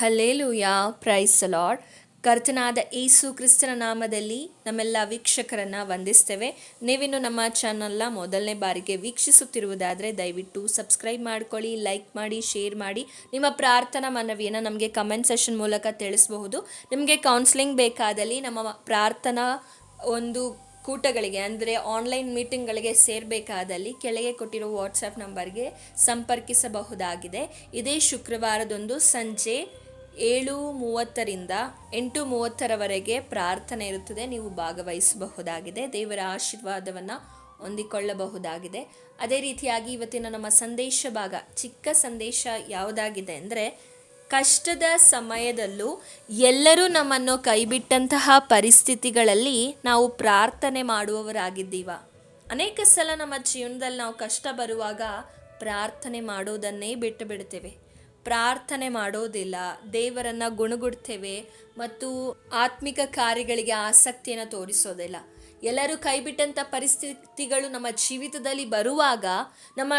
Hallelujah price lord ಕರ್ತನಾದ ಏಸು ಕ್ರಿಸ್ತನ ನಾಮದಲ್ಲಿ ನಮ್ಮೆಲ್ಲ ವೀಕ್ಷಕರನ್ನ ವಂದಿಸ್ತೇವೆ. ನೀವಿನ್ನು ನಮ್ಮ ಚಾನಲ್ನ ಮೊದಲನೇ ಬಾರಿಗೆ ವೀಕ್ಷಿಸುತ್ತಿರುವುದಾದರೆ ದಯವಿಟ್ಟು ಸಬ್ಸ್ಕ್ರೈಬ್ ಮಾಡ್ಕೊಳ್ಳಿ ಲೈಕ್ ಮಾಡಿ ಶೇರ್ ಮಾಡಿ. ನಿಮ್ಮ ಪ್ರಾರ್ಥನಾ ಮನವಿಯನ್ನು ನಮಗೆ ಕಮೆಂಟ್ ಸೆಷನ್ ಮೂಲಕ ತಿಳಿಸಬಹುದು. ನಿಮಗೆ ಕೌನ್ಸಿಲಿಂಗ್ ಬೇಕಾದಲ್ಲಿ ನಮ್ಮ ಪ್ರಾರ್ಥನಾ ಒಂದು ಕೂಟಗಳಿಗೆ, ಅಂದರೆ ಆನ್ಲೈನ್ ಮೀಟಿಂಗ್ಗಳಿಗೆ ಸೇರಬೇಕಾದಲ್ಲಿ ಕೆಳಗೆ ಕೊಟ್ಟಿರೋ ವಾಟ್ಸಪ್ ನಂಬರ್ಗೆ ಸಂಪರ್ಕಿಸಬಹುದಾಗಿದೆ. ಇದೇ ಶುಕ್ರವಾರದೊಂದು ಸಂಜೆ ಏಳು ಮೂವತ್ತರಿಂದ ಎಂಟು ಮೂವತ್ತರವರೆಗೆ ಪ್ರಾರ್ಥನೆ ಇರುತ್ತದೆ. ನೀವು ಭಾಗವಹಿಸಬಹುದಾಗಿದೆ. ದೇವರ ಆಶೀರ್ವಾದವನ್ನು ಹೊಂದಿಕೊಳ್ಳಬಹುದಾಗಿದೆ. ಅದೇ ರೀತಿಯಾಗಿ ಇವತ್ತಿನ ನಮ್ಮ ಸಂದೇಶ ಭಾಗ, ಚಿಕ್ಕ ಸಂದೇಶ ಯಾವುದಾಗಿದೆ ಅಂದರೆ, ಕಷ್ಟದ ಸಮಯದಲ್ಲೂ ಎಲ್ಲರೂ ನಮ್ಮನ್ನು ಕೈಬಿಟ್ಟಂತಹ ಪರಿಸ್ಥಿತಿಗಳಲ್ಲಿ ನಾವು ಪ್ರಾರ್ಥನೆ ಮಾಡುವವರಾಗಿದ್ದೀವ. ಅನೇಕ ಸಲ ನಮ್ಮ ಜೀವನದಲ್ಲಿ ನಾವು ಕಷ್ಟ ಬರುವಾಗ ಪ್ರಾರ್ಥನೆ ಮಾಡೋದನ್ನೇ ಬಿಟ್ಟು ಬಿಡ್ತೇವೆ. ಪ್ರಾರ್ಥನೆ ಮಾಡೋದಿಲ್ಲ, ದೇವರನ್ನು ಗುಣಗುಡ್ತೇವೆ ಮತ್ತು ಆತ್ಮಿಕ ಕಾರ್ಯಗಳಿಗೆ ಆಸಕ್ತಿಯನ್ನು ತೋರಿಸೋದಿಲ್ಲ. ಎಲ್ಲರೂ ಕೈಬಿಟ್ಟಂಥ ಪರಿಸ್ಥಿತಿಗಳು ನಮ್ಮ ಜೀವಿತದಲ್ಲಿ ಬರುವಾಗ ನಮ್ಮ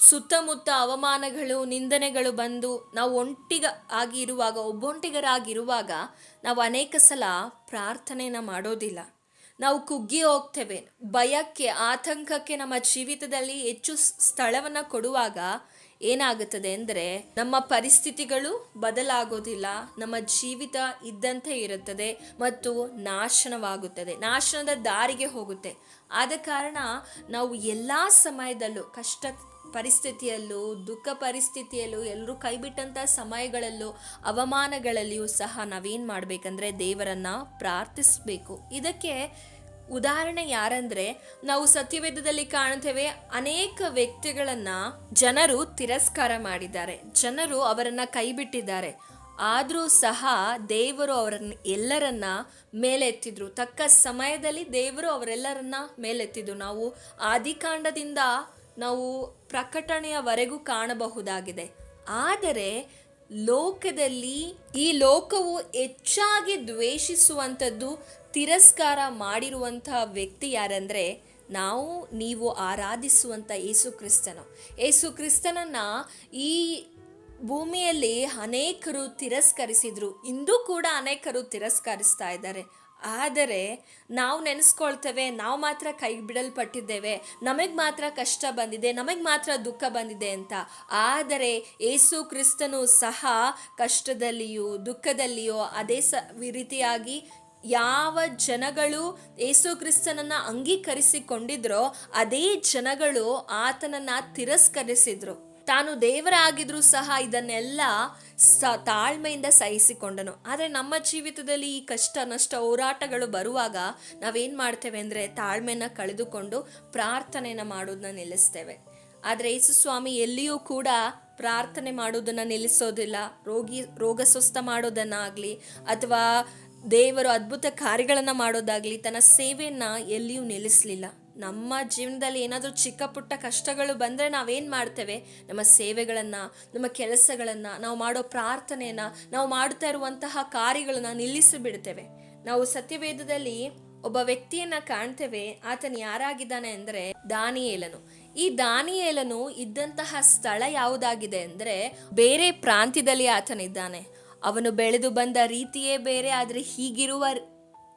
ಸುತ್ತಮುತ್ತ ಅವಮಾನಗಳು, ನಿಂದನೆಗಳು ಬಂದು ನಾವು ಒಂಟಿಗ ಆಗಿರುವಾಗ, ಒಬ್ಬೊಂಟಿಗರಾಗಿರುವಾಗ ನಾವು ಅನೇಕ ಸಲ ಪ್ರಾರ್ಥನೆಯನ್ನು ಮಾಡೋದಿಲ್ಲ. ನಾವು ಕುಗ್ಗಿ ಹೋಗ್ತೇವೆ. ಭಯಕ್ಕೆ, ಆತಂಕಕ್ಕೆ ನಮ್ಮ ಜೀವಿತದಲ್ಲಿ ಹೆಚ್ಚು ಸ್ಥಳವನ್ನು ಕೊಡುವಾಗ ಏನಾಗುತ್ತದೆ ಅಂದರೆ ನಮ್ಮ ಪರಿಸ್ಥಿತಿಗಳು ಬದಲಾಗೋದಿಲ್ಲ. ನಮ್ಮ ಜೀವಿತ ಇದ್ದಂತೆ ಇರುತ್ತದೆ ಮತ್ತು ನಾಶನವಾಗುತ್ತದೆ. ನಾಶನದ ದಾರಿಗೆ ಹೋಗುತ್ತೆ. ಆದ ಕಾರಣ ನಾವು ಎಲ್ಲ ಸಮಯದಲ್ಲೂ ಕಷ್ಟ ಪರಿಸ್ಥಿತಿಯಲ್ಲೂ, ದುಃಖ ಪರಿಸ್ಥಿತಿಯಲ್ಲೂ, ಎಲ್ಲರೂ ಕೈಬಿಟ್ಟಂಥ ಸಮಯಗಳಲ್ಲೂ, ಅವಮಾನಗಳಲ್ಲಿಯೂ ಸಹ ನಾವೇನು ಮಾಡಬೇಕಂದ್ರೆ ದೇವರನ್ನು ಪ್ರಾರ್ಥಿಸಬೇಕು. ಇದಕ್ಕೆ ಉದಾಹರಣೆ ಯಾರಂದರೆ, ನಾವು ಸತ್ಯವೇದದಲ್ಲಿ ಕಾಣ್ತೇವೆ ಅನೇಕ ವ್ಯಕ್ತಿಗಳನ್ನು ಜನರು ತಿರಸ್ಕಾರ ಮಾಡಿದ್ದಾರೆ. ಜನರು ಅವರನ್ನು ಕೈಬಿಟ್ಟಿದ್ದಾರೆ. ಆದರೂ ಸಹ ದೇವರು ಅವರನ್ನ, ಎಲ್ಲರನ್ನ ಮೇಲೆತ್ತಿದ್ರು. ತಕ್ಕ ಸಮಯದಲ್ಲಿ ದೇವರು ಅವರೆಲ್ಲರನ್ನ ಮೇಲೆತ್ತಿದ್ರು. ನಾವು ಆದಿಕಾಂಡದಿಂದ ನಾವು ಪ್ರಕಟಣೆಯವರೆಗೂ ಕಾಣಬಹುದಾಗಿದೆ. ಆದರೆ ಲೋಕದಲ್ಲಿ ಈ ಲೋಕವು ಹೆಚ್ಚಾಗಿ ದ್ವೇಷಿಸುವಂಥದ್ದು, ತಿರಸ್ಕಾರ ಮಾಡಿರುವಂತಹ ವ್ಯಕ್ತಿ ಯಾರಂದರೆ ನಾವು, ನೀವು ಆರಾಧಿಸುವಂಥ ಯೇಸು ಕ್ರಿಸ್ತನು. ಯೇಸು ಕ್ರಿಸ್ತನನ್ನು ಈ ಭೂಮಿಯಲ್ಲಿ ಅನೇಕರು ತಿರಸ್ಕರಿಸಿದರು. ಇಂದು ಕೂಡ ಅನೇಕರು ತಿರಸ್ಕರಿಸ್ತಾ ಇದ್ದಾರೆ. ಆದರೆ ನಾವು ನೆನೆಸ್ಕೊಳ್ತೇವೆ, ನಾವು ಮಾತ್ರ ಕೈ ಬಿಡಲ್ಪಟ್ಟಿದ್ದೇವೆ, ನಮಗೆ ಮಾತ್ರ ಕಷ್ಟ ಬಂದಿದೆ, ನಮಗೆ ಮಾತ್ರ ದುಃಖ ಬಂದಿದೆ ಅಂತ. ಆದರೆ ಏಸು ಕ್ರಿಸ್ತನು ಸಹ ಕಷ್ಟದಲ್ಲಿಯೂ ದುಃಖದಲ್ಲಿಯೋ ಅದೇ ಸ ರೀತಿಯಾಗಿ ಯಾವ ಜನಗಳು ಏಸು ಕ್ರಿಸ್ತನನ್ನು ಅಂಗೀಕರಿಸಿಕೊಂಡಿದ್ರೋ, ಅದೇ ಜನಗಳು ಆತನನ್ನು ತಿರಸ್ಕರಿಸಿದ್ರು. ತಾನು ದೇವರಾಗಿದ್ರೂ ಸಹ ಇದನ್ನೆಲ್ಲ ಸ ತಾಳ್ಮೆಯಿಂದ ಸಹಿಸಿಕೊಂಡನು. ಆದರೆ ನಮ್ಮ ಜೀವಿತದಲ್ಲಿ ಈ ಕಷ್ಟ, ನಷ್ಟ, ಹೋರಾಟಗಳು ಬರುವಾಗ ನಾವೇನು ಮಾಡ್ತೇವೆ ಅಂದರೆ ತಾಳ್ಮೆನ ಕಳೆದುಕೊಂಡು ಪ್ರಾರ್ಥನೆನ ಮಾಡೋದನ್ನ ನಿಲ್ಲಿಸ್ತೇವೆ. ಆದರೆ ಯೇಸುಸ್ವಾಮಿ ಎಲ್ಲಿಯೂ ಕೂಡ ಪ್ರಾರ್ಥನೆ ಮಾಡೋದನ್ನು ನಿಲ್ಲಿಸೋದಿಲ್ಲ. ರೋಗಿ, ರೋಗ ಸ್ವಸ್ಥ ಮಾಡೋದನ್ನಾಗಲಿ ಅಥವಾ ದೇವರು ಅದ್ಭುತ ಕಾರ್ಯಗಳನ್ನು ಮಾಡೋದಾಗಲಿ ತನ್ನ ಸೇವೆಯನ್ನು ಎಲ್ಲಿಯೂ ನಿಲ್ಲಿಸಲಿಲ್ಲ. ನಮ್ಮ ಜೀವನದಲ್ಲಿ ಏನಾದರೂ ಚಿಕ್ಕ ಪುಟ್ಟ ಕಷ್ಟಗಳು ಬಂದರೆ ನಾವೇನು ಮಾಡ್ತೇವೆ? ನಮ್ಮ ಸೇವೆಗಳನ್ನು, ನಮ್ಮ ಕೆಲಸಗಳನ್ನು, ನಾವು ಮಾಡೋ ಪ್ರಾರ್ಥನೆಯನ್ನು, ನಾವು ಮಾಡ್ತಾ ಇರುವಂತಹ ಕಾರ್ಯಗಳನ್ನು ನಿಲ್ಲಿಸಿಬಿಡ್ತೇವೆ ನಾವು ಸತ್ಯವೇದದಲ್ಲಿ ಒಬ್ಬ ವ್ಯಕ್ತಿಯನ್ನ ಕಾಣ್ತೇವೆ. ಆತನು ಯಾರಾಗಿದ್ದಾನೆ ಅಂದರೆ ದಾನಿಯೇಲನು. ಈ ದಾನಿಯೇಲನು ಇದ್ದಂತಹ ಸ್ಥಳ ಯಾವುದಾಗಿದೆ ಅಂದರೆ ಬೇರೆ ಪ್ರಾಂತ್ಯದಲ್ಲಿ ಆತನಿದ್ದಾನೆ. ಅವನು ಬೆಳೆದು ಬಂದ ರೀತಿಯೇ ಬೇರೆ, ಆದರೆ ಹೀಗಿರುವ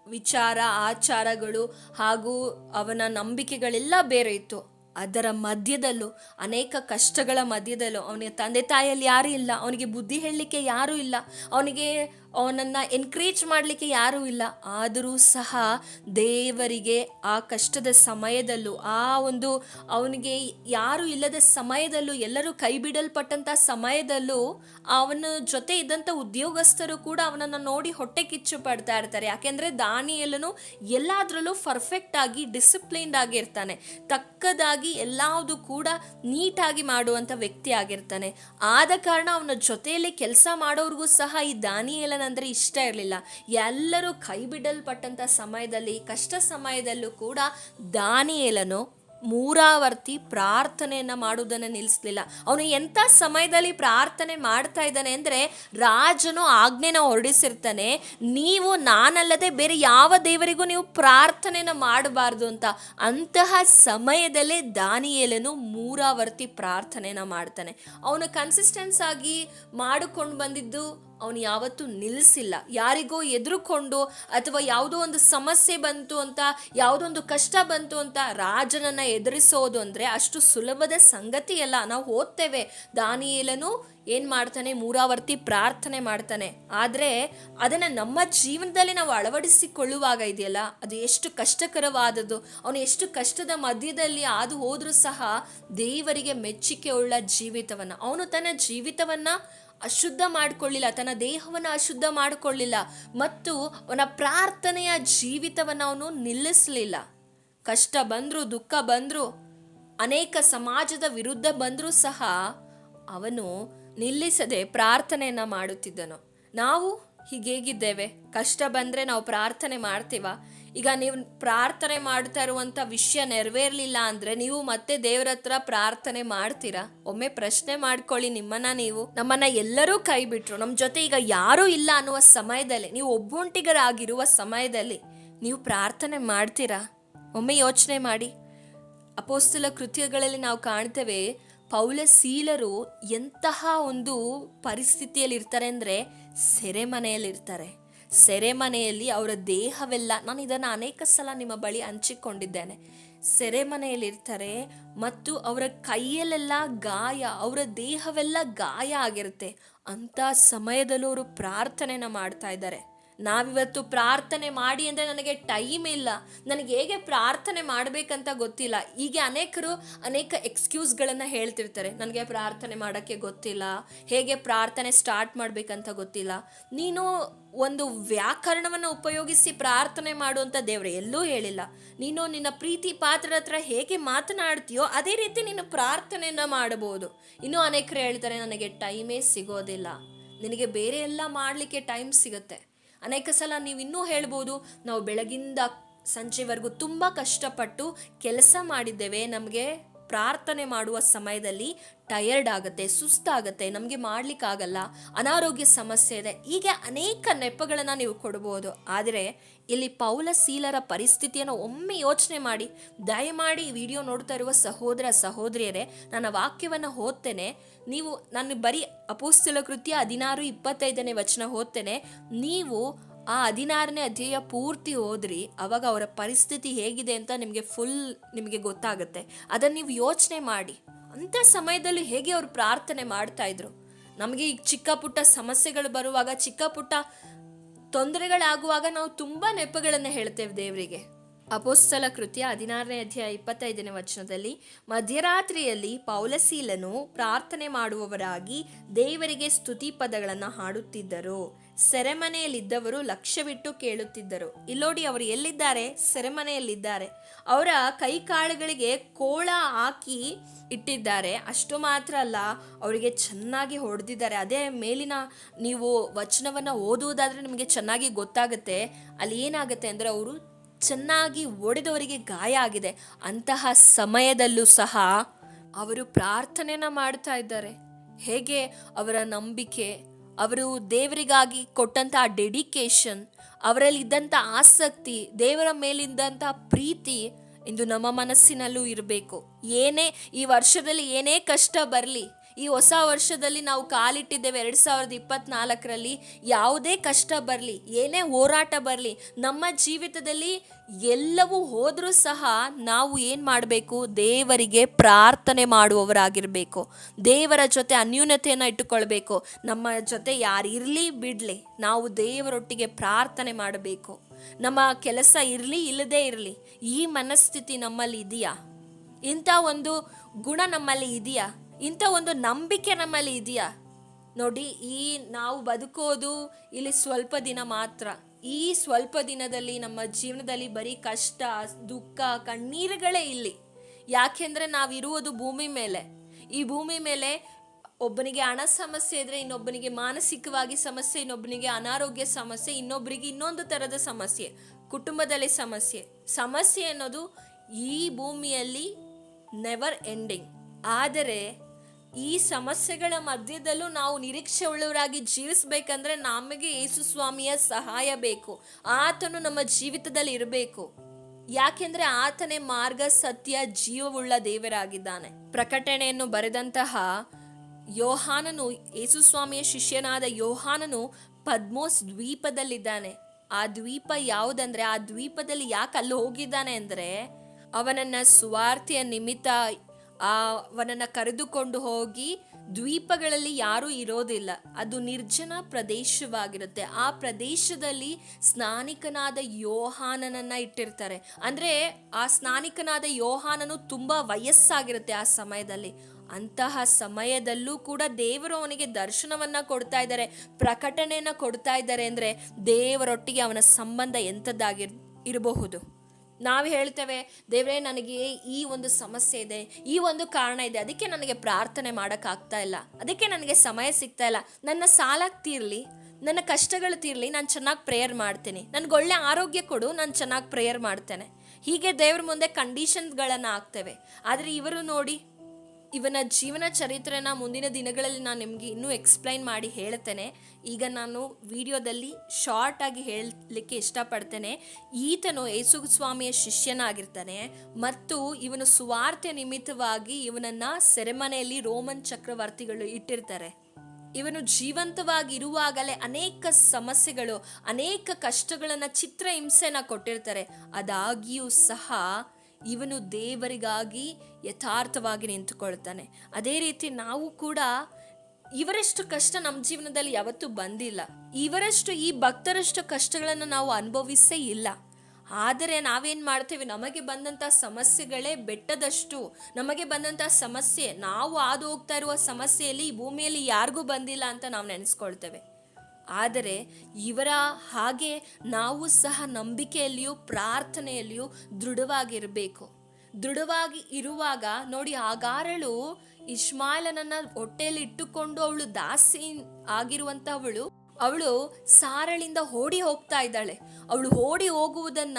ವಿಚಾರ, ಆಚಾರಗಳು ಹಾಗೂ ಅವನ ನಂಬಿಕೆಗಳೆಲ್ಲ ಬೇರೆ ಇತ್ತು ಅದರ ಮಧ್ಯದಲ್ಲೂ, ಅನೇಕ ಕಷ್ಟಗಳ ಮಧ್ಯದಲ್ಲೂ ಅವನಿಗೆ ತಂದೆ ತಾಯಿಯಲ್ಲಿ ಯಾರೂ ಇಲ್ಲ. ಅವನಿಗೆ ಬುದ್ಧಿ ಹೇಳಲಿಕ್ಕೆ ಯಾರೂ ಇಲ್ಲ. ಅವನಿಗೆ ಅವನನ್ನು ಎನ್ಕರೇಜ್ ಮಾಡಲಿಕ್ಕೆ ಯಾರೂ ಇಲ್ಲ. ಆದರೂ ಸಹ ದೇವರಿಗೆ ಆ ಕಷ್ಟದ ಸಮಯದಲ್ಲೂ, ಆ ಒಂದು ಅವನಿಗೆ ಯಾರು ಇಲ್ಲದ ಸಮಯದಲ್ಲೂ, ಎಲ್ಲರೂ ಕೈ ಬಿಡಲ್ಪಟ್ಟಂಥ ಸಮಯದಲ್ಲೂ ಅವನ ಜೊತೆ ಇದ್ದಂಥ ಉದ್ಯೋಗಸ್ಥರು ಕೂಡ ಅವನನ್ನು ನೋಡಿ ಹೊಟ್ಟೆ ಕಿಚ್ಚು ಪಡ್ತಾ ಇರ್ತಾರೆ. ಯಾಕೆಂದರೆ ದಾನಿಯಲ್ಲೂ ಎಲ್ಲದರಲ್ಲೂ ಪರ್ಫೆಕ್ಟ್ ಆಗಿ ಡಿಸಿಪ್ಲಿನ್ಡ್ ಆಗಿರ್ತಾನೆ. ತಕ್ಕದಾಗಿ ಎಲ್ಲದು ಕೂಡ ನೀಟಾಗಿ ಮಾಡುವಂಥ ವ್ಯಕ್ತಿ ಆಗಿರ್ತಾನೆ. ಆದ ಕಾರಣ ಅವನ ಜೊತೆಯಲ್ಲಿ ಕೆಲಸ ಮಾಡೋರಿಗೂ ಸಹ ಈ ದಾನಿಯೇಲನ ಅಂದರೆ ಇಷ್ಟ ಇರಲಿಲ್ಲ. ಎಲ್ಲರೂ ಕೈ ಬಿಡಲ್ಪಟ್ಟಂಥ ಸಮಯದಲ್ಲಿ, ಕಷ್ಟ ಸಮಯದಲ್ಲೂ ಕೂಡ ದಾನಿಯೇಲನು ಮೂರಾವರ್ತಿ ಪ್ರಾರ್ಥನೆಯನ್ನು ಮಾಡುವುದನ್ನು ನಿಲ್ಲಿಸಲಿಲ್ಲ. ಅವನು ಎಂಥ ಸಮಯದಲ್ಲಿ ಪ್ರಾರ್ಥನೆ ಮಾಡ್ತಾ ಇದ್ದಾನೆ ಅಂದರೆ, ರಾಜನು ಆಜ್ಞೆನ ಹೊರಡಿಸಿರ್ತಾನೆ, ನೀವು ನಾನಲ್ಲದೆ ಬೇರೆ ಯಾವ ದೇವರಿಗೂ ನೀವು ಪ್ರಾರ್ಥನೆನ ಮಾಡಬಾರ್ದು ಅಂತ. ಅಂತಹ ಸಮಯದಲ್ಲೇ ದಾನಿಯೇಲನು ಮೂರಾವರ್ತಿ ಪ್ರಾರ್ಥನೆನ ಮಾಡ್ತಾನೆ. ಅವನು ಕನ್ಸಿಸ್ಟೆನ್ಸ್ ಆಗಿ ಮಾಡಿಕೊಂಡು ಬಂದಿದ್ದು ಅವನು ಯಾವತ್ತೂ ನಿಲ್ಲಿಸಿಲ್ಲ. ಯಾರಿಗೋ ಎದುರುಕೊಂಡು ಅಥವಾ ಯಾವುದೋ ಒಂದು ಸಮಸ್ಯೆ ಬಂತು ಅಂತ, ಯಾವುದೋ ಒಂದು ಕಷ್ಟ ಬಂತು ಅಂತ ರಾಜನನ್ನು ಎದುರಿಸೋದು ಅಂದರೆ ಅಷ್ಟು ಸುಲಭದ ಸಂಗತಿ ಅಲ್ಲ. ನಾವು ಓದ್ತೇವೆ. ದಾನಿಯೇಲನು ಏನು ಮಾಡ್ತಾನೆ? ಮೂರಾವರ್ತಿ ಪ್ರಾರ್ಥನೆ ಮಾಡ್ತಾನೆ. ಆದರೆ ಅದನ್ನು ನಮ್ಮ ಜೀವನದಲ್ಲಿ ನಾವು ಅಳವಡಿಸಿಕೊಳ್ಳುವಾಗ ಇದೆಯಲ್ಲ, ಅದು ಎಷ್ಟು ಕಷ್ಟಕರವಾದದ್ದು. ಅವನು ಎಷ್ಟು ಕಷ್ಟದ ಮಧ್ಯದಲ್ಲಿ ಹಾದು ಹೋದರೂ ಸಹ ದೇವರಿಗೆ ಮೆಚ್ಚುಗೆ ಉಳ್ಳ ಜೀವಿತವನ್ನು. ಅವನು ತನ್ನ ಜೀವಿತವನ್ನು ಅಶುದ್ಧ ಮಾಡಿಕೊಳ್ಳಿಲ್ಲ, ತನ್ನ ದೇಹವನ್ನು ಅಶುದ್ಧ ಮಾಡಿಕೊಳ್ಳಿಲ್ಲ ಮತ್ತು ಅವನ ಪ್ರಾರ್ಥನೆಯ ಜೀವಿತವನ್ನು ಅವನು ನಿಲ್ಲಿಸಲಿಲ್ಲ. ಕಷ್ಟ ಬಂದರೂ, ದುಃಖ ಬಂದರೂ, ಅನೇಕ ಸಮಾಜದ ವಿರುದ್ಧ ಬಂದರೂ ಸಹ ಅವನು ನಿಲ್ಲಿಸದೆ ಪ್ರಾರ್ಥನೆಯನ್ನು ಮಾಡುತ್ತಿದ್ದನು. ನಾವು ಹೀಗೇಗಿದ್ದೇವೆ. ಕಷ್ಟ ಬಂದರೆ ನಾವು ಪ್ರಾರ್ಥನೆ ಮಾಡ್ತೀವ. ಈಗ ನೀವು ಪ್ರಾರ್ಥನೆ ಮಾಡ್ತಾ ಇರುವಂಥ ವಿಷಯ ನೆರವೇರಲಿಲ್ಲ ಅಂದರೆ ನೀವು ಮತ್ತೆ ದೇವರ ಹತ್ರ ಪ್ರಾರ್ಥನೆ ಮಾಡ್ತೀರಾ? ಒಮ್ಮೆ ಪ್ರಶ್ನೆ ಮಾಡ್ಕೊಳ್ಳಿ ನಿಮ್ಮನ್ನ ನೀವು. ನಮ್ಮನ್ನ ಎಲ್ಲರೂ ಕೈ ಬಿಟ್ರು. ನಮ್ಮ ಜೊತೆ ಈಗ ಯಾರೂ ಇಲ್ಲ ಅನ್ನುವ ಸಮಯದಲ್ಲಿ, ನೀವು ಒಬ್ಬೊಂಟಿಗರಾಗಿರುವ ಸಮಯದಲ್ಲಿ ನೀವು ಪ್ರಾರ್ಥನೆ ಮಾಡ್ತೀರಾ? ಒಮ್ಮೆ ಯೋಚನೆ ಮಾಡಿ. ಅಪೋಸ್ತಲ ಕೃತ್ಯಗಳಲ್ಲಿ ನಾವು ಕಾಣ್ತೇವೆ, ಪೌಲ ಸೀಲರು ಎಂತಹ ಒಂದು ಪರಿಸ್ಥಿತಿಯಲ್ಲಿ ಇರ್ತಾರೆ ಅಂದರೆ ಸೆರೆಮನೆಯಲ್ಲಿರ್ತಾರೆ. ಸೆರೆಮನೆಯಲ್ಲಿ ಅವರ ದೇಹವೆಲ್ಲ, ನಾನು ಇದನ್ನು ಅನೇಕ ಸಲ ನಿಮ್ಮ ಬಳಿ ಹಂಚಿಕೊಂಡಿದ್ದೇನೆ. ಸೆರೆಮನೆಯಲ್ಲಿರ್ತಾರೆ ಮತ್ತು ಅವರ ಕೈಯಲ್ಲೆಲ್ಲ ಗಾಯ, ಅವರ ದೇಹವೆಲ್ಲ ಗಾಯ ಆಗಿರುತ್ತೆ. ಅಂಥ ಸಮಯದಲ್ಲೂ ಅವರು ಪ್ರಾರ್ಥನೆನ ಮಾಡ್ತಾ ಇದ್ದಾರೆ. ನಾವಿವತ್ತು ಪ್ರಾರ್ಥನೆ ಮಾಡಿ ಅಂದರೆ ನನಗೆ ಟೈಮ್ ಇಲ್ಲ. ನನಗೆ ಹೇಗೆ ಪ್ರಾರ್ಥನೆ ಮಾಡಬೇಕಂತ ಗೊತ್ತಿಲ್ಲ. ಹೀಗೆ ಅನೇಕರು ಅನೇಕ ಎಕ್ಸ್ಕ್ಯೂಸ್ಗಳನ್ನು ಹೇಳ್ತಿರ್ತಾರೆ. ನನಗೆ ಪ್ರಾರ್ಥನೆ ಮಾಡೋಕ್ಕೆ ಗೊತ್ತಿಲ್ಲ. ಹೇಗೆ ಪ್ರಾರ್ಥನೆ ಸ್ಟಾರ್ಟ್ ಮಾಡಬೇಕಂತ ಗೊತ್ತಿಲ್ಲ. ನೀನು ಒಂದು ವ್ಯಾಕರಣವನ್ನು ಉಪಯೋಗಿಸಿ ಪ್ರಾರ್ಥನೆ ಮಾಡುವಂಥ ದೇವರು, ಎಲ್ಲೂ ಹೇಳಿಲ್ಲ. ನೀನು ನಿನ್ನ ಪ್ರೀತಿ ಪಾತ್ರ ಹತ್ರ ಹೇಗೆ ಮಾತನಾಡ್ತೀಯೋ ಅದೇ ರೀತಿ ನೀನು ಪ್ರಾರ್ಥನೆಯನ್ನು ಮಾಡಬಹುದು. ಇನ್ನೂ ಅನೇಕರು ಹೇಳ್ತಾರೆ, ನನಗೆ ಟೈಮೇ ಸಿಗೋದಿಲ್ಲ. ನಿನಗೆ ಬೇರೆ ಎಲ್ಲ ಮಾಡಲಿಕ್ಕೆ ಟೈಮ್ ಸಿಗುತ್ತೆ. ಅನೇಕ ಸಲ ನೀವು ಇನ್ನೂ ಹೇಳ್ಬೋದು ನಾವು ಬೆಳಗಿಂದ ಸಂಜೆವರೆಗೂ ತುಂಬ ಕಷ್ಟಪಟ್ಟು ಕೆಲಸ ಮಾಡಿದ್ದೇವೆ ನಮಗೆ ಪ್ರಾರ್ಥನೆ ಮಾಡುವ ಸಮಯದಲ್ಲಿ ಟಯರ್ಡ್ ಆಗುತ್ತೆ, ಸುಸ್ತಾಗುತ್ತೆ, ನಮಗೆ ಮಾಡಲಿಕ್ಕಾಗಲ್ಲ, ಅನಾರೋಗ್ಯ ಸಮಸ್ಯೆ ಇದೆ, ಹೀಗೆ ಅನೇಕ ನೆಪಗಳನ್ನು ನೀವು ಕೊಡ್ಬೋದು. ಆದರೆ ಇಲ್ಲಿ ಪೌಲ ಸೀಲರ ಪರಿಸ್ಥಿತಿಯನ್ನು ಒಮ್ಮೆ ಯೋಚನೆ ಮಾಡಿ, ದಯಮಾಡಿ ವಿಡಿಯೋ ನೋಡ್ತಾ ಇರುವ ಸಹೋದರ, ಸಹೋದರಿಯರೇ, ನನ್ನ ವಾಕ್ಯವನ್ನು ಓದ್ತೇನೆ. ನೀವು, ನಾನು ಬರೀ ಅಪೋಸ್ತಲ ಕೃತ್ಯ ಹದಿನಾರು ಇಪ್ಪತ್ತೈದನೇ ವಚನ ಓದ್ತೇನೆ. ನೀವು ಆ ಹದಿನಾರನೇ ಅಧ್ಯಾಯ ಪೂರ್ತಿ ಓದ್ರಿ, ಅವಾಗ ಅವರ ಪರಿಸ್ಥಿತಿ ಹೇಗಿದೆ ಅಂತ ನಿಮಗೆ ಫುಲ್ ನಿಮಗೆ ಗೊತ್ತಾಗುತ್ತೆ. ಅದನ್ನು ನೀವು ಯೋಚನೆ ಮಾಡಿ. ಅಂಥ ಸಮಯದಲ್ಲಿ ಹೇಗೆ ಅವರು ಪ್ರಾರ್ಥನೆ ಮಾಡ್ತಾ ಇದ್ರು? ನಮಗೆ ಈಗ ಚಿಕ್ಕ ಪುಟ್ಟ ಸಮಸ್ಯೆಗಳು ಬರುವಾಗ, ಚಿಕ್ಕ ಪುಟ್ಟ ತೊಂದರೆಗಳಾಗುವಾಗ ನಾವು ತುಂಬ ನೆಪಗಳನ್ನು ಹೇಳ್ತೇವೆ ದೇವರಿಗೆ. ಅಪೋಸ್ತಲ ಕೃತ್ಯ ಹದಿನಾರನೇ ಅಧ್ಯಾಯ ಇಪ್ಪತ್ತೈದನೇ ವಚನದಲ್ಲಿ, ಮಧ್ಯರಾತ್ರಿಯಲ್ಲಿ ಪೌಲಸೀಲನು ಪ್ರಾರ್ಥನೆ ಮಾಡುವವರಾಗಿ ದೇವರಿಗೆ ಸ್ತುತಿ ಪದಗಳನ್ನು ಹಾಡುತ್ತಿದ್ದರು. ಸೆರೆಮನೆಯಲ್ಲಿದ್ದವರು ಲಕ್ಷ್ಯವಿಟ್ಟು ಕೇಳುತ್ತಿದ್ದರು. ಇಲ್ಲೋಡಿ, ಅವರು ಎಲ್ಲಿದ್ದಾರೆ? ಸೆರೆಮನೆಯಲ್ಲಿದ್ದಾರೆ. ಅವರ ಕೈಕಾಳುಗಳಿಗೆ ಕೋಳ ಹಾಕಿ ಇಟ್ಟಿದ್ದಾರೆ. ಅಷ್ಟು ಮಾತ್ರ ಅಲ್ಲ, ಅವರಿಗೆ ಚೆನ್ನಾಗಿ ಹೊಡೆದಿದ್ದಾರೆ. ಅದೇ ಮೇಲಿನ ನೀವು ವಚನವನ್ನು ಓದುವುದಾದ್ರೆ ನಿಮಗೆ ಚೆನ್ನಾಗಿ ಗೊತ್ತಾಗುತ್ತೆ. ಅಲ್ಲಿ ಏನಾಗುತ್ತೆ ಅಂದರೆ, ಅವರು ಚೆನ್ನಾಗಿ ಒಡೆದವರಿಗೆ ಗಾಯ ಆಗಿದೆ. ಅಂತಹ ಸಮಯದಲ್ಲೂ ಸಹ ಅವರು ಪ್ರಾರ್ಥನೆನ ಮಾಡ್ತಾ ಇದ್ದಾರೆ. ಹೇಗೆ? ಅವರ ನಂಬಿಕೆ, ಅವರು ದೇವರಿಗಾಗಿ ಕೊಟ್ಟಂಥ ಡೆಡಿಕೇಶನ್ ಅವರಲ್ಲಿದ್ದಂಥ ಆಸಕ್ತಿ, ದೇವರ ಮೇಲಿದ್ದಂಥ ಪ್ರೀತಿ ಇಂದು ನಮ್ಮ ಮನಸ್ಸಿನಲ್ಲೂ ಇರಬೇಕು. ಏನೇ ಈ ವರ್ಷದಲ್ಲಿ ಏನೇ ಕಷ್ಟ ಬರಲಿ ಈ ಹೊಸ ವರ್ಷದಲ್ಲಿ ನಾವು ಕಾಲಿಟ್ಟಿದ್ದೇವೆ ಎರಡು ಸಾವಿರದ ಇಪ್ಪತ್ನಾಲ್ಕರಲ್ಲಿ. ಯಾವುದೇ ಕಷ್ಟ ಬರಲಿ, ಏನೇ ಹೋರಾಟ ಬರಲಿ, ನಮ್ಮ ಜೀವಿತದಲ್ಲಿ ಎಲ್ಲವೂ ಹೋದರೂ ಸಹ ನಾವು ಏನು ಮಾಡಬೇಕು? ದೇವರಿಗೆ ಪ್ರಾರ್ಥನೆ ಮಾಡುವವರಾಗಿರಬೇಕು. ದೇವರ ಜೊತೆ ಅನ್ಯೂನ್ಯತೆಯನ್ನು ಇಟ್ಟುಕೊಳ್ಬೇಕು. ನಮ್ಮ ಜೊತೆ ಯಾರು ಇರಲಿ ಬಿಡಲಿ, ನಾವು ದೇವರೊಟ್ಟಿಗೆ ಪ್ರಾರ್ಥನೆ ಮಾಡಬೇಕು. ನಮ್ಮ ಕೆಲಸ ಇರಲಿ, ಇಲ್ಲದೇ ಇರಲಿ, ಈ ಮನಸ್ಥಿತಿ ನಮ್ಮಲ್ಲಿ ಇದೆಯಾ? ಇಂಥ ಒಂದು ಗುಣ ನಮ್ಮಲ್ಲಿ ಇದೆಯಾ? ಇಂಥ ಒಂದು ನಂಬಿಕೆ ನಮ್ಮಲ್ಲಿ ಇದೆಯಾ? ನೋಡಿ, ಈ ನಾವು ಬದುಕೋದು ಇಲ್ಲಿ ಸ್ವಲ್ಪ ದಿನ ಮಾತ್ರ. ಈ ಸ್ವಲ್ಪ ದಿನದಲ್ಲಿ ನಮ್ಮ ಜೀವನದಲ್ಲಿ ಬರೀ ಕಷ್ಟ, ದುಃಖ, ಕಣ್ಣೀರುಗಳೇ ಇಲ್ಲಿ. ಯಾಕೆಂದರೆ ನಾವಿರುವುದು ಭೂಮಿ ಮೇಲೆ. ಈ ಭೂಮಿ ಮೇಲೆ ಒಬ್ಬನಿಗೆ ಹಣ ಸಮಸ್ಯೆ ಇದ್ರೆ ಇನ್ನೊಬ್ಬನಿಗೆ ಮಾನಸಿಕವಾಗಿ ಸಮಸ್ಯೆ, ಇನ್ನೊಬ್ಬನಿಗೆ ಅನಾರೋಗ್ಯ ಸಮಸ್ಯೆ ಇನ್ನೊಬ್ಬರಿಗೆ ಇನ್ನೊಂದು ಥರದ ಸಮಸ್ಯೆ, ಕುಟುಂಬದಲ್ಲಿ ಸಮಸ್ಯೆ. ಸಮಸ್ಯೆ ಅನ್ನೋದು ಈ ಭೂಮಿಯಲ್ಲಿ ನೆವರ್ ಎಂಡಿಂಗ್ ಆದರೆ ಈ ಸಮಸ್ಯೆಗಳ ಮಧ್ಯದಲ್ಲೂ ನಾವು ನಿರೀಕ್ಷೆ ಉಳ್ಳವರಾಗಿ ಜೀವಿಸಬೇಕಂದ್ರೆ ನಮಗೆ ಯೇಸು ಸ್ವಾಮಿಯ ಸಹಾಯ ಬೇಕು. ಆತನು ನಮ್ಮ ಜೀವಿತದಲ್ಲಿ ಇರಬೇಕು. ಯಾಕೆಂದ್ರೆ ಆತನೇ ಮಾರ್ಗ, ಸತ್ಯ, ಜೀವವುಳ್ಳ ದೇವರಾಗಿದ್ದಾನೆ. ಪ್ರಕಟಣೆಯನ್ನು ಬರೆದಂತಹ ಯೋಹಾನನು ಯೇಸುಸ್ವಾಮಿಯ ಶಿಷ್ಯನಾದ ಯೋಹಾನನು ಪದ್ಮೋಸ್ ದ್ವೀಪದಲ್ಲಿದ್ದಾನೆ. ಆ ದ್ವೀಪ ಯಾವುದಂದ್ರೆ, ಆ ದ್ವೀಪದಲ್ಲಿ ಯಾಕೆ ಅಲ್ಲಿ ಹೋಗಿದ್ದಾನೆ ಅಂದ್ರೆ, ಅವನನ್ನ ಸುವಾರ್ತೆಯ ನಿಮಿತ್ತ ಅವನನ್ನ ಕರೆದುಕೊಂಡು ಹೋಗಿ ದ್ವೀಪಗಳಲ್ಲಿ ಯಾರೂ ಇರೋದಿಲ್ಲ. ಅದು ನಿರ್ಜನ ಪ್ರದೇಶವಾಗಿರುತ್ತೆ. ಆ ಪ್ರದೇಶದಲ್ಲಿ ಸ್ನಾನಿಕನಾದ ಯೋಹಾನನನ್ನ ಇಟ್ಟಿರ್ತಾರೆ. ಅಂದ್ರೆ ಆ ಸ್ನಾನಿಕನಾದ ಯೋಹಾನನು ತುಂಬಾ ವಯಸ್ಸಾಗಿರುತ್ತೆ ಆ ಸಮಯದಲ್ಲಿ. ಅಂತಹ ಸಮಯದಲ್ಲೂ ಕೂಡ ದೇವರು ಅವನಿಗೆ ದರ್ಶನವನ್ನ ಕೊಡ್ತಾ ಇದ್ದಾರೆ. ಪ್ರಕಟಣೆಯನ್ನು ಕೊಡ್ತಾ ಇದ್ದಾರೆ ಅಂದ್ರೆ ದೇವರೊಟ್ಟಿಗೆ ಅವನ ಸಂಬಂಧ ಎಂಥದ್ದಾಗಿರ್, ಇರಬಹುದು. ನಾವು ಹೇಳ್ತೇವೆ, ದೇವರೇ, ನನಗೆ ಈ ಒಂದು ಸಮಸ್ಯೆ ಇದೆ, ಈ ಒಂದು ಕಾರಣ ಇದೆ, ಅದಕ್ಕೆ ನನಗೆ ಪ್ರಾರ್ಥನೆ ಮಾಡೋಕ್ಕಾಗ್ತಾ ಇಲ್ಲ, ಅದಕ್ಕೆ ನನಗೆ ಸಮಯ ಸಿಗ್ತಾ ಇಲ್ಲ, ನನ್ನ ಸಾಲ ತೀರ್ಲಿ, ನನ್ನ ಕಷ್ಟಗಳು ತೀರ್ಲಿ, ನಾನು ಚೆನ್ನಾಗಿ ಪ್ರೇಯರ್ ಮಾಡ್ತೀನಿ, ನನಗೆ ಒಳ್ಳೆ ಆರೋಗ್ಯ ಕೊಡು, ನಾನು ಚೆನ್ನಾಗಿ ಪ್ರೇಯರ್ ಮಾಡ್ತೇನೆ, ಹೀಗೆ ದೇವ್ರ ಮುಂದೆ ಕಂಡೀಷನ್ಗಳನ್ನು ಹಾಕ್ತೇವೆ, ಆದರೆ ಇವರು ನೋಡಿ ಇವನ ಜೀವನ ಚರಿತ್ರೆನ ಮುಂದಿನ ದಿನಗಳಲ್ಲಿ ನಾನು ನಿಮಗೆ ಇನ್ನೂ ಎಕ್ಸ್ಪ್ಲೈನ್ ಮಾಡಿ ಹೇಳ್ತೇನೆ. ಈಗ ನಾನು ವಿಡಿಯೋದಲ್ಲಿ ಶಾರ್ಟ್ ಆಗಿ ಹೇಳಲಿಕ್ಕೆ ಇಷ್ಟಪಡ್ತೇನೆ. ಈತನು ಯೇಸು ಸ್ವಾಮಿಯ ಶಿಷ್ಯನಾಗಿರ್ತಾನೆ ಮತ್ತು ಇವನು ಸುವಾರ್ತೆ ನಿಮಿತ್ತವಾಗಿ ಇವನನ್ನ ಸೆರೆಮನೆಯಲ್ಲಿ ರೋಮನ್ ಚಕ್ರವರ್ತಿಗಳು ಇಟ್ಟಿರ್ತಾರೆ. ಇವನು ಜೀವಂತವಾಗಿ ಇರುವಾಗಲೇ ಅನೇಕ ಸಮಸ್ಯೆಗಳು, ಅನೇಕ ಕಷ್ಟಗಳನ್ನ ಚಿತ್ರಹಿಂಸೆನ ಕೊಟ್ಟಿರ್ತಾರೆ. ಅದಾಗಿಯೂ ಸಹ ಇವನು ದೇವರಿಗಾಗಿ ಯಥಾರ್ಥವಾಗಿ ನಿಂತುಕೊಳ್ತಾನೆ. ಅದೇ ರೀತಿ ನಾವು ಕೂಡ ಇವರಷ್ಟು ಕಷ್ಟ ನಮ್ಮ ಜೀವನದಲ್ಲಿ ಯಾವತ್ತೂ ಬಂದಿಲ್ಲ. ಇವರಷ್ಟು ಈ ಭಕ್ತರಷ್ಟು ಕಷ್ಟಗಳನ್ನು ನಾವು ಅನುಭವಿಸೇ ಇಲ್ಲ. ಆದರೆ ನಾವೇನು ಮಾಡ್ತೇವೆ? ನಮಗೆ ಬಂದಂಥ ಸಮಸ್ಯೆಗಳೇ ಬೆಟ್ಟದಷ್ಟು. ನಮಗೆ ಬಂದಂಥ ಸಮಸ್ಯೆ, ನಾವು ಹಾದು ಹೋಗ್ತಾ ಇರುವ ಸಮಸ್ಯೆಯಲ್ಲಿ ಭೂಮಿಯಲ್ಲಿ ಯಾರಿಗೂ ಬಂದಿಲ್ಲ ಅಂತ ನಾವು ನೆನೆಸ್ಕೊಳ್ತೇವೆ. ಆದರೆ ಇವರ ಹಾಗೆ ನಾವು ಸಹ ನಂಬಿಕೆಯಲ್ಲಿಯೂ ಪ್ರಾರ್ಥನೆಯಲ್ಲಿಯೂ ದೃಢವಾಗಿರಬೇಕು. ದೃಢವಾಗಿ ಇರುವಾಗ ನೋಡಿ ಆಗಾರಳು ಇಶ್ಮಾಯಿಲನನ್ನ ಹೊಟ್ಟೆಯಲ್ಲಿ ಇಟ್ಟುಕೊಂಡು ಅವಳು ದಾಸಿ ಆಗಿರುವಂತವಳು, ಅವಳು ಸಾರಳಿಂದ ಓಡಿ ಹೋಗ್ತಾ ಇದ್ದಾಳೆ. ಅವಳು ಓಡಿ ಹೋಗುವುದನ್ನ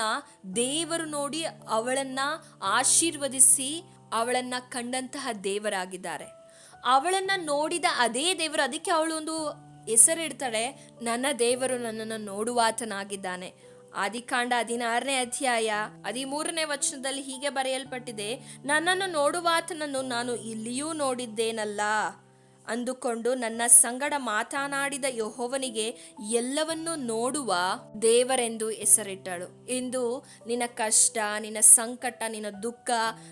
ದೇವರು ನೋಡಿ ಅವಳನ್ನ ಆಶೀರ್ವದಿಸಿ ಅವಳನ್ನ ಕಂಡಂತಹ ದೇವರಾಗಿದ್ದಾರೆ. ಅವಳನ್ನ ನೋಡಿದ ಅದೇ ದೇವರು, ಅದಕ್ಕೆ ಅವಳು ಒಂದು ಹೆಸರಿಡ್ತಾಳೆ, ನನ್ನ ದೇವರು ನನ್ನನ್ನು ನೋಡುವಾತನಾಗಿದ್ದಾನೆ. ಆದಿಕಾಂಡ ಹದಿನಾರನೇ ಅಧ್ಯಾಯ ಹದಿಮೂರನೇ ವಚನದಲ್ಲಿ ಹೀಗೆ ಬರೆಯಲ್ಪಟ್ಟಿದೆ, ನನ್ನನ್ನು ನೋಡುವಾತನನ್ನು ನಾನು ಇಲ್ಲಿಯೂ ನೋಡಿದ್ದೇನಲ್ಲ. ಅಂದುಕೊಂಡು ನನ್ನ ಸಂಗಡ ಮಾತನಾಡಿದ ಯಹೋವನಿಗೆ ಎಲ್ಲವನ್ನೂ ನೋಡುವ ದೇವರೆಂದು ಹೆಸರಿಟ್ಟಳು. ಇಂದು ನಿನ್ನ ಕಷ್ಟ, ನಿನ್ನ ಸಂಕಟ, ನಿನ್ನ ದುಃಖ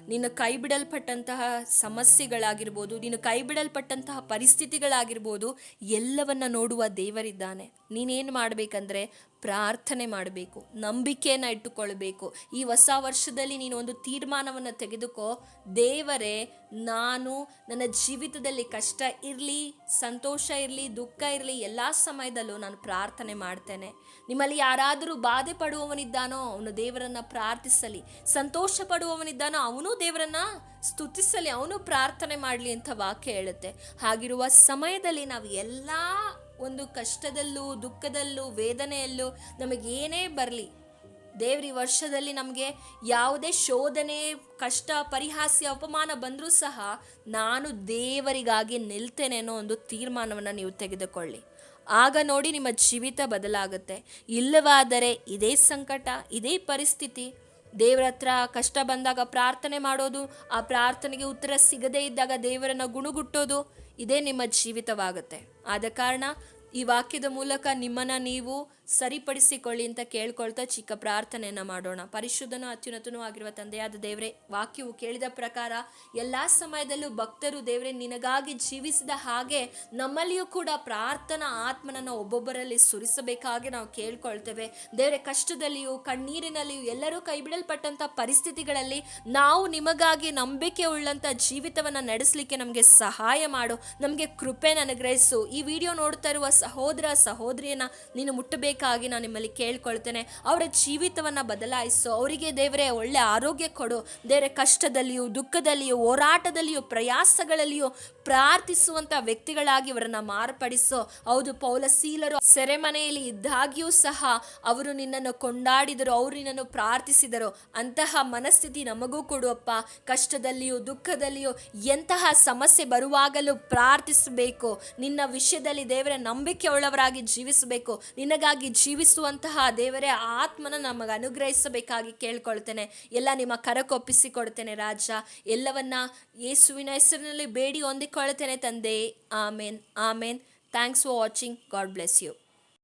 ನಿನ್ನ ಕೈಬಿಡಲ್ಪಟ್ಟಂತಹ ಸಮಸ್ಯೆಗಳಾಗಿರ್ಬೋದು, ನೀನು ಕೈಬಿಡಲ್ಪಟ್ಟಂತಹ ಪರಿಸ್ಥಿತಿಗಳಾಗಿರ್ಬೋದು, ಎಲ್ಲವನ್ನ ನೋಡುವ ದೇವರಿದ್ದಾನೆ. ನೀನೇನು ಮಾಡಬೇಕಂದ್ರೆ ಪ್ರಾರ್ಥನೆ ಮಾಡಬೇಕು, ನಂಬಿಕೆಯನ್ನು ಇಟ್ಟುಕೊಳ್ಬೇಕು ಈ ಹೊಸ ವರ್ಷದಲ್ಲಿ ನೀನು ಒಂದು ತೀರ್ಮಾನವನ್ನು ತೆಗೆದುಕೋ, ದೇವರೇ, ನಾನು ನನ್ನ ಜೀವಿತದಲ್ಲಿ ಕಷ್ಟ ಇರಲಿ, ಸಂತೋಷ ಇರಲಿ, ದುಃಖ ಇರಲಿ, ಎಲ್ಲ ಸಮಯದಲ್ಲೂ ನಾನು ಪ್ರಾರ್ಥನೆ ಮಾಡ್ತೇನೆ. ನಿಮ್ಮಲ್ಲಿ ಯಾರಾದರೂ ಬಾಧೆ ಪಡುವವನಿದ್ದಾನೋ, ಅವನು ದೇವರನ್ನ ಪ್ರಾರ್ಥಿಸಲಿ. ಸಂತೋಷ ಪಡುವವನಿದ್ದಾನೋ, ಅವನು ದೇವರನ್ನು ಸ್ತುತಿಸಲಿ, ಅವನು ಪ್ರಾರ್ಥನೆ ಮಾಡಲಿ ಅಂತ ವಾಕ್ಯ ಹೇಳುತ್ತೆ. ಹಾಗಿರುವ ಸಮಯದಲ್ಲಿ ನಾವು ಎಲ್ಲ ಒಂದು ಕಷ್ಟದಲ್ಲೂ, ದುಃಖದಲ್ಲೂ, ವೇದನೆಯಲ್ಲೂ ನಮಗೇನೇ ಬರಲಿ, ದೇವ್ರಿ ವರ್ಷದಲ್ಲಿ ನಮಗೆ ಯಾವುದೇ ಶೋಧನೆ, ಕಷ್ಟ, ಪರಿಹಾಸ್ಯ, ಅಪಮಾನ ಬಂದರೂ ಸಹ ನಾನು ದೇವರಿಗಾಗಿ ನಿಲ್ತೇನೆ ಅನ್ನೋ ಒಂದು ತೀರ್ಮಾನವನ್ನು ನೀವು ತೆಗೆದುಕೊಳ್ಳಿ. ಆಗ ನೋಡಿ ನಿಮ್ಮ ಜೀವಿತ ಬದಲಾಗುತ್ತೆ. ಇಲ್ಲವಾದರೆ ಇದೇ ಸಂಕಟ, ಇದೇ ಪರಿಸ್ಥಿತಿ ದೇವರ ಹತ್ರ ಕಷ್ಟ ಬಂದಾಗ ಪ್ರಾರ್ಥನೆ ಮಾಡೋದು, ಆ ಪ್ರಾರ್ಥನೆಗೆ ಉತ್ತರ ಸಿಗದೇ ಇದ್ದಾಗ ದೇವರನ್ನ ಗುಣಗುಟ್ಟೋದು ಇದೇ ನಿಮ್ಮ ಜೀವಿತವಾಗುತ್ತೆ. ಆದ ಕಾರಣ ಈ ವಾಕ್ಯದ ಮೂಲಕ ನಿಮ್ಮನ್ನ ನೀವು ಸರಿಪಡಿಸಿಕೊಳ್ಳಿ ಅಂತ ಕೇಳ್ಕೊಳ್ತಾ ಚಿಕ್ಕ ಪ್ರಾರ್ಥನೆಯನ್ನ ಮಾಡೋಣ. ಪರಿಶುದ್ಧನೂ ಅತ್ಯುನ್ನತನೂ ಆಗಿರುವ ತಂದೆಯಾದ ದೇವರೇ, ವಾಕ್ಯವು ಕೇಳಿದ ಪ್ರಕಾರ ಎಲ್ಲಾ ಸಮಯದಲ್ಲೂ ಭಕ್ತರು ದೇವರೇ ನಿನಗಾಗಿ ಜೀವಿಸಿದ ಹಾಗೆ ನಮ್ಮಲ್ಲಿಯೂ ಕೂಡ ಪ್ರಾರ್ಥನಾ ಆತ್ಮನನ್ನು ಒಬ್ಬೊಬ್ಬರಲ್ಲಿ ಸುರಿಸಬೇಕಾಗಿ ನಾವು ಕೇಳ್ಕೊಳ್ತೇವೆ. ದೇವರೇ, ಕಷ್ಟದಲ್ಲಿಯೂ ಕಣ್ಣೀರಿನಲ್ಲಿಯೂ ಎಲ್ಲರೂ ಕೈಬಿಡಲ್ಪಟ್ಟಂಥ ಪರಿಸ್ಥಿತಿಗಳಲ್ಲಿ ನಾವು ನಿಮಗಾಗಿ ನಂಬಿಕೆ ಉಳ್ಳಂತ ಜೀವಿತವನ್ನ ನಡೆಸಲಿಕ್ಕೆ ನಮಗೆ ಸಹಾಯ ಮಾಡು. ನಮಗೆ ಕೃಪೆ ಅನುಗ್ರಹಿಸು. ಈ ವಿಡಿಯೋ ನೋಡ್ತಾ ಇರುವ ಸಹೋದರ, ಸಹೋದರಿಯನ್ನ ನೀನು ಮುಟ್ಟಬೇಕಾಗಿ ನಾನು ನಿಮ್ಮಲ್ಲಿ ಕೇಳ್ಕೊಳ್ತೇನೆ. ಅವರ ಜೀವಿತವನ್ನ ಬದಲಾಯಿಸು. ಅವರಿಗೆ ದೇವರೇ, ಒಳ್ಳೆ ಆರೋಗ್ಯ ಕೊಡು. ದೇವರೇ, ಕಷ್ಟದಲ್ಲಿಯೂ, ದುಃಖದಲ್ಲಿಯೂ, ಹೋರಾಟದಲ್ಲಿಯೂ, ಪ್ರಯಾಸಗಳಲ್ಲಿಯೂ ಪ್ರಾರ್ಥಿಸುವಂಥ ವ್ಯಕ್ತಿಗಳಾಗಿ ಅವರನ್ನ ಮಾರ್ಪಡಿಸೋ. ಹೌದು ಪೌಲಸೀಲರು ಸೆರೆಮನೆಯಲ್ಲಿ ಇದ್ದಾಗಿಯೂ ಸಹ ಅವರು ನಿನ್ನನ್ನು ಕೊಂಡಾಡಿದರು, ಅವರು ನಿನ್ನನ್ನು ಪ್ರಾರ್ಥಿಸಿದರು. ಅಂತಹ ಮನಸ್ಥಿತಿ ನಮಗೂ ಕೊಡುವಪ್ಪ ಕಷ್ಟದಲ್ಲಿಯೂ, ದುಃಖದಲ್ಲಿಯೂ ಎಂತಹ ಸಮಸ್ಯೆ ಬರುವಾಗಲೂ ಪ್ರಾರ್ಥಿಸಬೇಕು. ನಿನ್ನ ವಿಷಯದಲ್ಲಿ ದೇವರ ನಂಬಿಕೆ ಉಳ್ಳವರಾಗಿ ಜೀವಿಸಬೇಕು. ನಿನಗಾಗಿ ನಮ್ಮೊಳಗಾಗಿ ಜೀವಿಸುವಂತಹ ದೇವರೇ, ಆತ್ಮನ ನಮಗೆ ಅನುಗ್ರಹಿಸಬೇಕಾಗಿ ಕೇಳ್ಕೊಳ್ತೇನೆ. ಎಲ್ಲ ನಿಮ್ಮ ಕರಕೊಪ್ಪಿಸಿಕೊಡ್ತೇನೆ ರಾಜ. ಎಲ್ಲವನ್ನ ಯೇಸುವಿನ ಹೆಸರಿನಲ್ಲಿ ಬೇಡಿ ಹೊಂದಿಕೊಳ್ತೇನೆ ತಂದೆ. Amen. Amen. Thanks for watching God bless you